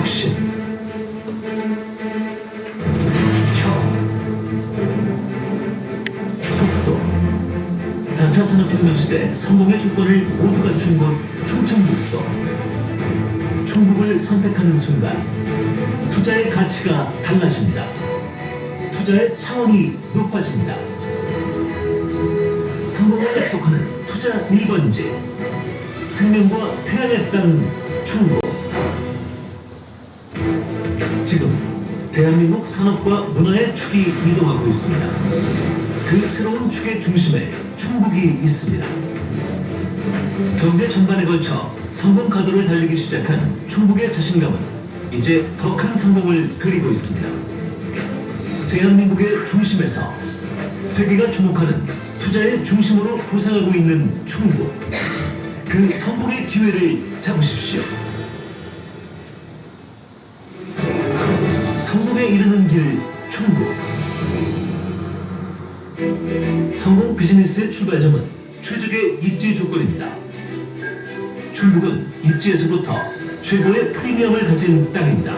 혁신, 혁, 속도. 4차 산업혁명 시대 성공의 조건을 모두 갖춘 곳 충청북도. 충북을 선택하는 순간 투자의 가치가 달라집니다. 투자의 차원이 높아집니다. 성공을 약속하는 투자 1번지 생명과 태양의 땅 충북 지금 대한민국 산업과 문화의 축이 이동하고 있습니다. 그 새로운 축의 중심에 충북이 있습니다. 경제 전반에 걸쳐 성공 가도를 달리기 시작한 충북의 자신감은 이제 더 큰 성공을 그리고 있습니다. 대한민국의 중심에서 세계가 주목하는 투자의 중심으로 부상하고 있는 충북. 그 성공의 기회를 잡으십시오. 성공에 이르는 길 충북. 성공 비즈니스의 출발점은 최적의 입지 조건입니다. 충북은 입지에서부터 최고의 프리미엄을 가진 땅입니다.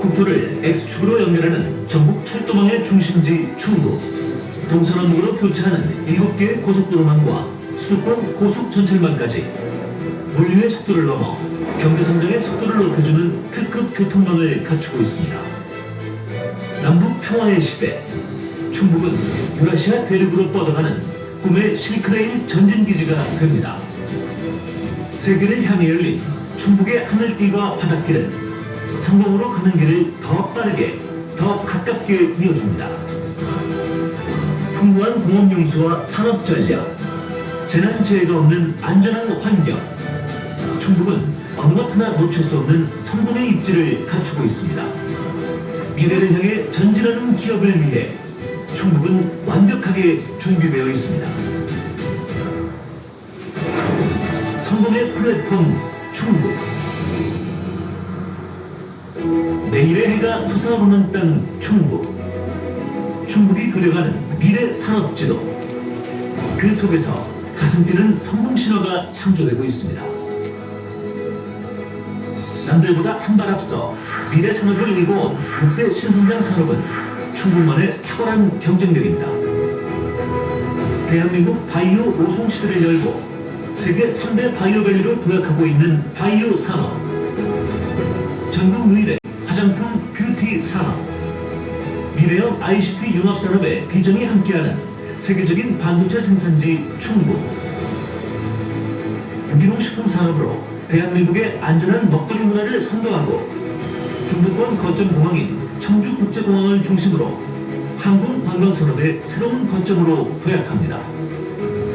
국토를 X축으로 연결하는 전국 철도망의 중심지 충북. 동서남북으로 교차하는 7개의 고속도로망과 수도권 고속전철망까지 물류의 속도를 넘어 경제 성장의 속도를 높여주는 특급 교통망을 갖추고 있습니다. 남북 평화의 시대 충북은 유라시아 대륙으로 뻗어가는 꿈의 실크레일 전진기지가 됩니다. 세계를 향해 열린 충북의 하늘길과 바닷길은 성공으로 가는 길을 더 빠르게, 더 가깝게 이어줍니다. 풍부한 공업용수와 산업 전략, 재난재해가 없는 안전한 환경, 충북은 것 하나 놓칠 수 없는 성공의 입지를 갖추고 있습니다. 미래를 향해 전진하는 기업을 위해 충북은 완벽하게 준비되어 있습니다. 성공의 플랫폼 충북 내일의 해가 솟아오르는 땅 충북 충북이 그려가는 미래 산업지도 그 속에서 가슴 뛰는 성공 신화가 창조되고 있습니다. 남들보다 한 발 앞서 미래 산업을 이고 온 국대 신성장 산업은 충북만의 탁월한 경쟁력입니다. 대한민국 바이오 오송 시대를 열고 세계 3대 바이오 밸리로 도약하고 있는 바이오 산업. 전국 유일의 화장품 뷰티 산업. 미래형 ICT 융합 산업의 비전이 함께하는 세계적인 반도체 생산지 충북. 유기농 식품 산업으로 대한민국의 안전한 먹거리 문화를 선도하고 중부권 거점 공항인 청주국제공항을 중심으로 항공 관광 산업의 새로운 거점으로 도약합니다.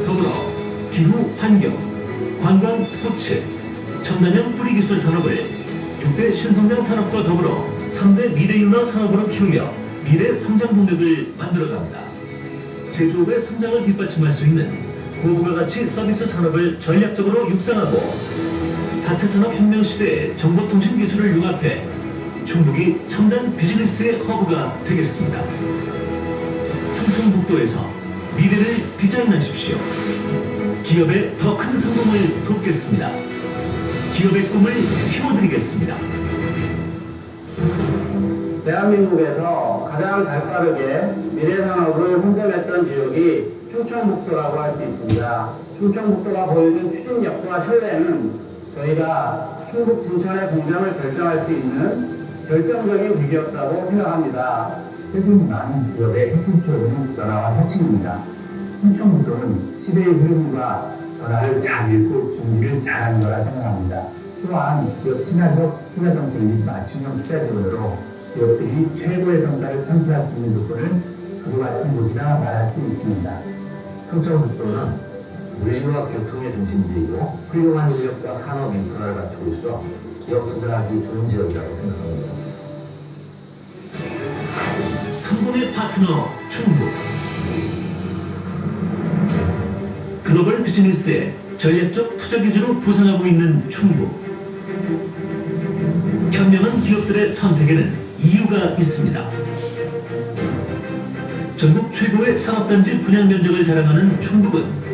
더불어 기후 환경, 관광 스포츠, 첨단형 뿌리기술 산업을 6대 신성장 산업과 더불어 3대 미래융합 산업으로 키우며 미래 성장 동력을 만들어갑니다. 제조업의 성장을 뒷받침할 수 있는 고부가 가치 서비스 산업을 전략적으로 육성하고 4차 산업혁명 시대의 정보통신 기술을 융합해 충북이 첨단 비즈니스의 허브가 되겠습니다. 충청북도에서 미래를 디자인하십시오. 기업의 더 큰 성공을 돕겠습니다. 기업의 꿈을 키워드리겠습니다. 대한민국에서 가장 발빠르게 미래 산업을 hun정했던 지역이 충청북도라고 할 수 있습니다. 충청북도가 보여준 추진력과 신뢰는 저희가 충북 진천의 공장을 결정할 수 있는 결정적인 계기였다고 생각합니다. 최근 많은 기업의 핵심 키워드는 변화와 혁신입니다. 충청북도는 시대의 흐름과 변화를 잘 읽고 준비를 잘한 거라 생각합니다. 또한 기업 친화적 투자 정책 및 맞춤형 투자 지원으로 기업들이 최고의 성과를 창출할 수 있는 조건을 그로 갖춘 곳이라 말할 수 있습니다. 충청북도는 물류와 교통의 중심지이고 훌륭한 인력과 산업 인프라를 갖추고 있어 기업 투자하기 좋은 지역이라고 생각합니다. 성공의 파트너 충북 글로벌 비즈니스의 전략적 투자 기지로 부상하고 있는 충북 현명한 기업들의 선택에는 이유가 있습니다. 전국 최고의 산업단지 분양 면적을 자랑하는 충북은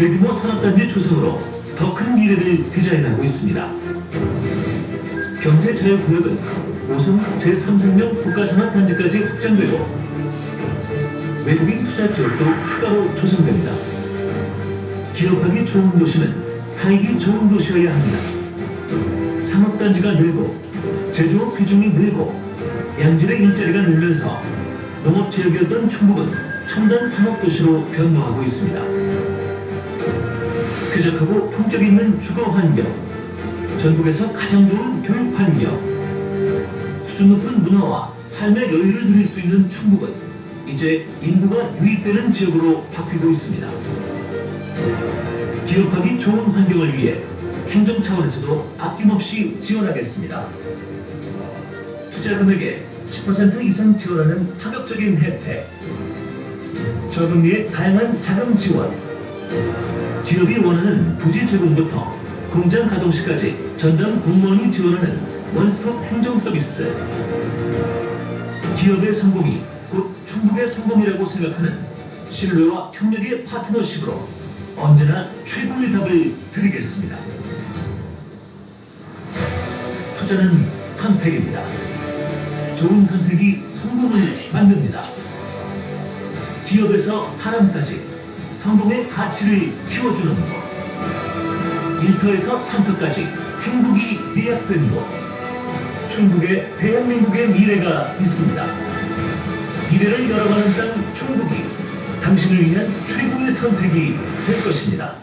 대규모 산업단지 조성으로 더 큰 미래를 디자인하고 있습니다. 경제자유구역은 오송 제3생명 국가산업단지까지 확장되고 외국인 투자 기업도 추가로 조성됩니다. 기업하기 좋은 도시는 살기 좋은 도시여야 합니다. 산업단지가 늘고 제조업 비중이 늘고 양질의 일자리가 늘면서 농업지역이었던 충북은 첨단 산업도시로 변모하고 있습니다. 쾌적하고 품격 있는 주거 환경, 전국에서 가장 좋은 교육 환경, 수준 높은 문화와 삶의 여유를 누릴 수 있는 충북은 이제 인구가 유입되는 지역으로 바뀌고 있습니다. 기업하기 좋은 환경을 위해 행정 차원에서도 아낌없이 지원하겠습니다. 투자 금액의 10% 이상 지원하는 파격적인 혜택, 저금리의 다양한 자금 지원, 기업이 원하는 부지 제공부터 공장 가동 시까지 전담 공무원이 지원하는 원스톱 행정 서비스. 기업의 성공이 곧 충북의 성공이라고 생각하는 신뢰와 협력의 파트너십으로 언제나 최고의 답을 드리겠습니다. 투자는 선택입니다. 좋은 선택이 성공을 만듭니다. 기업에서 사람까지 성공의 가치를 키워주는 것. 일터에서 산터까지 행복이 미약된 곳. 충북에 대한민국의 미래가 있습니다. 미래를 열어가는 땅 충북이 당신을 위한 최고의 선택이 될 것입니다.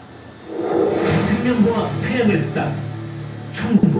생명과 태양의 땅 충북.